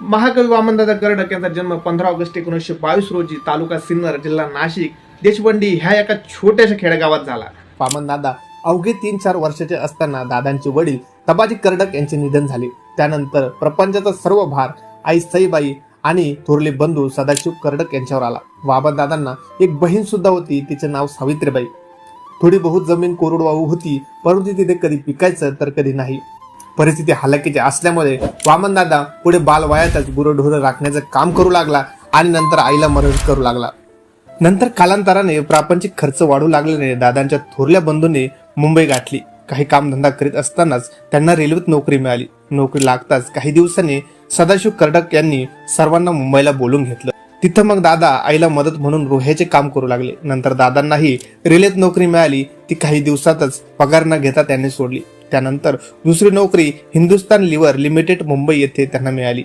महाकवी वामनदादा कर्डक यांचा जन्म पंधरा ऑगस्ट एकोणीसशे बावीस रोजी तालुका सिन्नर जिल्हा नाशिक देशबंडी ह्या एका छोट्याशा खेडेगावात झाला. वामनदादा अवघे तीन चार वर्षाचे असताना दादांचे वडील तबाजी कर्डक यांचे निधन झाले. त्यानंतर प्रपंचाचा सर्व भार आई सईबाई आणि थोरले बंधू सदाशिव कर्डक यांच्यावर आला. वामनदादांना एक बहीण सुद्धा होती तिचे नाव सावित्रीबाई. थोडी बहुत जमीन कोरडवाहू होती परंतु तिथे कधी पिकायचं तर कधी नाही. परिस्थिती हालाकीची असल्यामुळे वामनदादा पुढे बालवयातच गुरंढोरं राखण्याचं काम करू लागला आणि नंतर आईला मदत करू लागला. नंतर कालांतराने प्रापंचिक खर्च वाढू लागल्याने दादांच्या थोरल्या बंधूंनी मुंबई गाठली. काही कामधंदा करीत असतानाच त्यांना रेल्वेत नोकरी मिळाली. नोकरी लागताच काही दिवसांनी सदाशिव कर्डक यांनी सर्वांना मुंबईला बोलून घेतलं. तिथं मग दादा आईला मदत म्हणून रोह्याचे काम करू लागले. नंतर दादांनाही रेल्वेत नोकरी मिळाली. ती काही दिवसातच पगार न घेता त्यांनी सोडली. त्यानंतर दुसरी नोकरी हिंदुस्तान लिव्हर लिमिटेड मुंबई येथे त्यांना मिळाली.